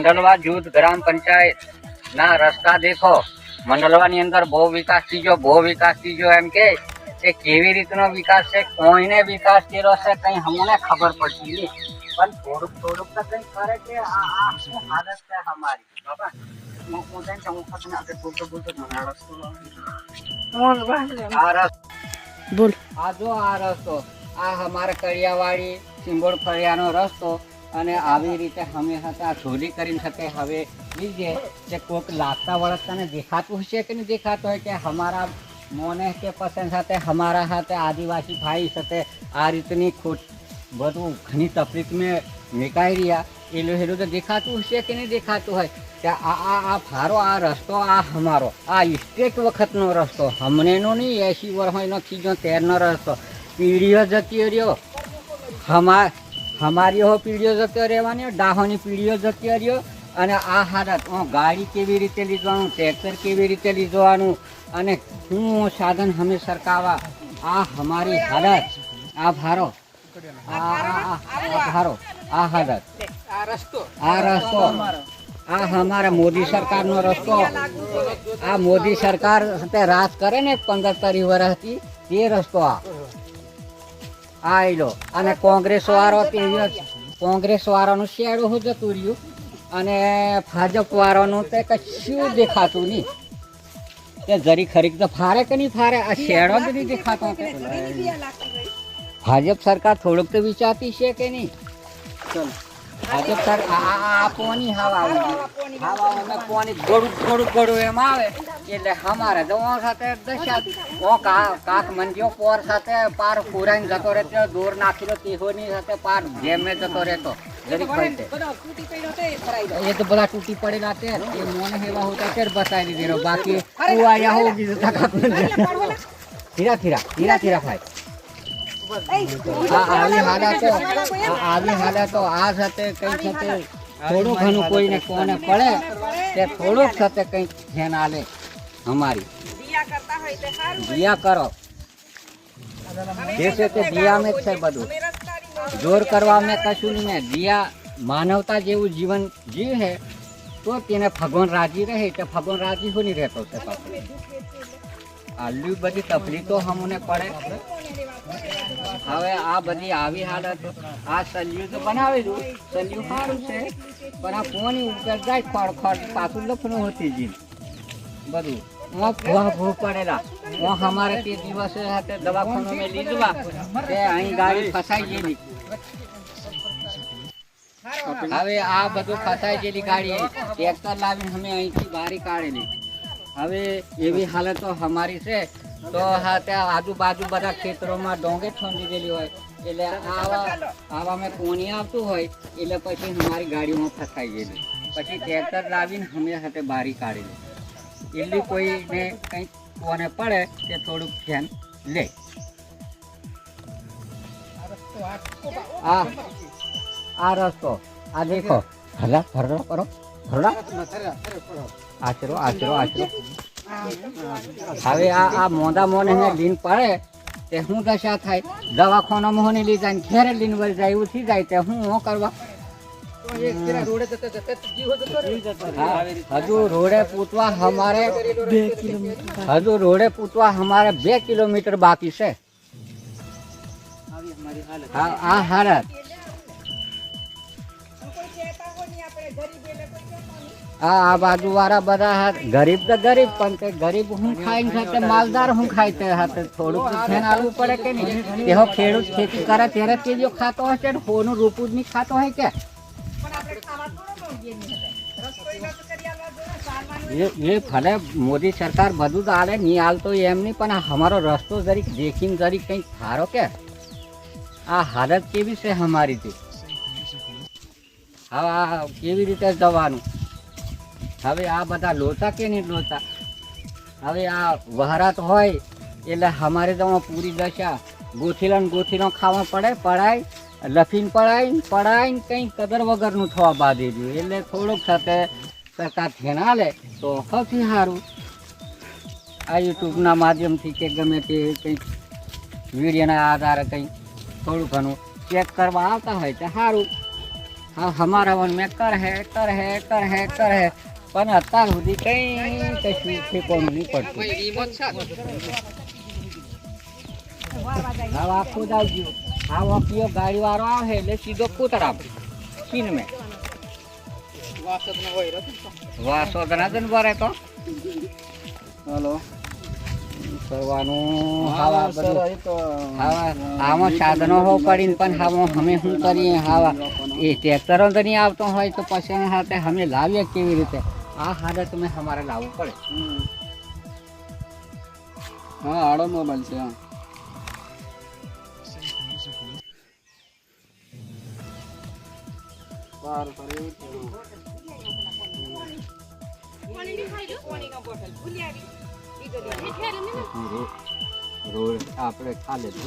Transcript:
મંડલવા જૂથ ગ્રામ પંચાયત ના રસ્તા દેખો. મંડલવાની અંદર બહુ વિકાસ થયો બહુ વિકાસ થયો એમ કે એ કેવી રીતનો વિકાસ છે કોઈને વિકાસ કર્યો છે કઈ અમને ખબર પડતી નહીં. પણ થોડુંક થોડુંક તો કઈ કરે કે આ આ શું હાલત છે અમારી? બાબા હું હું તને કહું છું, આપણે બોલતો બોલતો મને આ રસ્તો આ રસ્તો બોલ. આ જો આ રસ્તો આ અમારા કડિયાવાડી સિંગોડ ફળિયાનો રસ્તો અને આવી રીતે હંમેશા ચોરી કરીને શકે હવે બીજે કે કોઈક લાગતા વળગતાને દેખાતું હશે કે નહીં દેખાતું હોય કે અમારા મોને કે પસંદ સાથે, અમારા સાથે, આદિવાસી ભાઈ સાથે આ રીતની ખોટ બધું ઘણી તકલીફ મેં મેકાઈ રહ્યા. એલું હેલું તો દેખાતું હશે કે નહીં દેખાતું હોય? કે આ આ આ ફારો આ રસ્તો, આ અમારો, આ ઇસ્ટેક વખતનો રસ્તો, હમણેનો નહીં એસી વર્ષનો ખીજો તેરનો રસ્તો. પીડીઓ જતી રહ્યો હમા હમારી હો પીળીઓ જતો રહેવાની ડાહોની પીડીઓ જતી રહ્યો અને આ હાલત હું ગાડી કેવી રીતે લીધવાનું ટ્રેક્ટર કેવી રીતે લીધવાનું અને શું સાધન અમે સરકાવા આ અમારી હાલત આ ભારો ભારો આ હાલત. આ રસ્તો. આ અમારા મોદી સરકારનો રસ્તો. આ મોદી સરકાર રાજ કરે ને પંદર તરી વર્ષથી તે રસ્તો આ. આયલો. અને કોંગ્રેસ વાળો તે કોંગ્રેસ વાળાનું શેડું હું જતું રહ્યું. અને ભાજપ વાળાનું તે કશું દેખાતું નહીં. તે જરી ખરીક તો ફારે કે નહીં ફારે? આ શેડો જ નહીં દેખાતો ભાજપ સરકાર થોડુંક તો વિચારતી છે કે નહીં? ચલો. ભાજપ સર આ આ- આ પોની હવા હવા અમે પોની ગોળું ગોળું ગોળું એમ આવે. એટલે અમારે તો ઓ સાથે દશા. ઓ કા કાક મંજ્યો પોર સાથે પાર પુરાઈને જતો રહેતો દૂર નાખીલો તીહોની સાથે પાર જેમે જતો રહેતો. તે. બધો તૂટી તો. એ તો બધા તૂટી પડેલા તે એ મોને હેવા હોતા તે બતાવી દીધેલો. બાકી હું આયા હો બીજું તો. ધીરા ધીરા ધીરા ધીરા ભાઈ. આ આવી હાલતો આવી આવી હાલતો આ સાથે કઈ સાથે થોડું ઘણું કોઈને કોને પડે, તે થોડુંક સાથે કંઈક ધ્યાન આલે અમારી. દિયા તે કરો. જે છે તે દિયામાં જ છે બધું. જોર કરવા મેં કશું નહીં ને. દિયા માનવતા જેવું જીવન જીવે તો તેને ભગવાન રાજી રહે તો ભગવાન રાજી હોની રહેતો છે પાછો. આટલી બધી તકલીફો અમને પડે. હવે આ બધી આવી હાલત. આ સલિયું તો બનાવી દઉં. સલિયું સારું છે. પણ આ ફોન ઉપર જાય ખડ ખડ પાછું લખનું હોતી જી બધું. હું ભૂ ભૂ પડેલા. હું અમારે તે દિવસે દવાખાનો મેં લીધવા તે અહીં ગાડી ફસાઈ ગયેલી. હવે આ બધું ફસાઈ ગયેલી ગાડી ટ્રેક્ટર લાવીને અમે અહીંથી બારી કાઢેલી. હવે એવી હાલતો અમારી છે. તો હા, ત્યાં આજુબાજુ બધા ખેતરોમાં ડોંગે ઠંડી ગયેલી હોય. એટલે આવા આવા મેં કોણી આવતું હોય, એટલે પછી અમારી ગાડીમાં ફસાઈ ગયેલી. પછી ટ્રેક્ટર લાવીને અમે સાથે બારી કાઢેલી. એટલી કોઈને કંઈક કોને પડે તે થોડુંક ધ્યાન લે. આ આ રસ્તો. આ દેખો. હલા, હરડો કરો. હરડા. આચરો આચરો આચરો હવે આ આ મોંદા મોને લીન પડે તે શું દશા થાય? દવાખાના હોને લઈ જાય ઘેરે લીન વળી જાય એવું થઈ જાય તે હું શું કરવા? હજુ રોડે પૂતવા અમારે હજુ રોડે પૂતવા અમારે બે કિલોમીટર બાકી છે. આ હાલત. આ આ બાજુ વાળા બધા ગરીબ તો ગરીબ, પણ તે ગરીબ હું ખાઈને સાથે માલદાર હું ખાય તે હાથે. થોડુંક ધ્યાન આવવું પડે કે નહીં? તેઓ ખેડૂત ખેતી કરે ત્યારે તે ખાતો હશે ને હોનું રૂપું જ નહીં ખાતો હોય કે. એ ભલે મોદી સરકાર બધું તો આલે, નહીં હાલતો એમ નહીં, પણ અમારો રસ્તો જરીક દેખીને જરીક કંઈક સારો કે. આ હાલત કેવી છે અમારી તે? આ કેવી રીતે જવાનું? હવે આ બધા લોચા કે નહીં લોચા? હવે આ વહરાત હોય, એટલે અમારે તો પૂરી દશા. ગોથીલા ને ગોથીલો ખાવા પડે, પડાય, લખીને પડાય ને પડાય કંઈ કદર વગરનું થવા બાંધી દઉં એટલે થોડુંક સાથે સરકાર ધ્યાન લે તો હકી સારું. આ યુટ્યુબના માધ્યમથી કે ગમે તે કંઈક વિડીયોના આધારે કંઈક થોડું ઘણું ચેક કરવા આવતા હોય તો સારું. હા અમારા વન મેં કર હે કર હે કર હે કર હે પણ અત્યાર સુધી કઈ કશું ઠેકોણું નહીં પડતું. હવે આખું જ આવી આ વકીઓ ગાડી વાળો આવે એટલે સીધો કૂતરા ચીન મેં વાસોદના જ ને ભરે તો. હલો. કરવાનું હાવા બધું હાવા આમાં સાધનો હો પડીને પણ હામાં અમે શું કરીએ? હાવા એ ટ્રેક્ટરો તો નહીં આવતો હોય તો પછી હાથે અમે લાવીએ કેવી રીતે? આ હારે તમે અમારે લાવવું પડે. હા આડો મોબાઈલ છે હા. દે. રોડ આપણે કાઢ.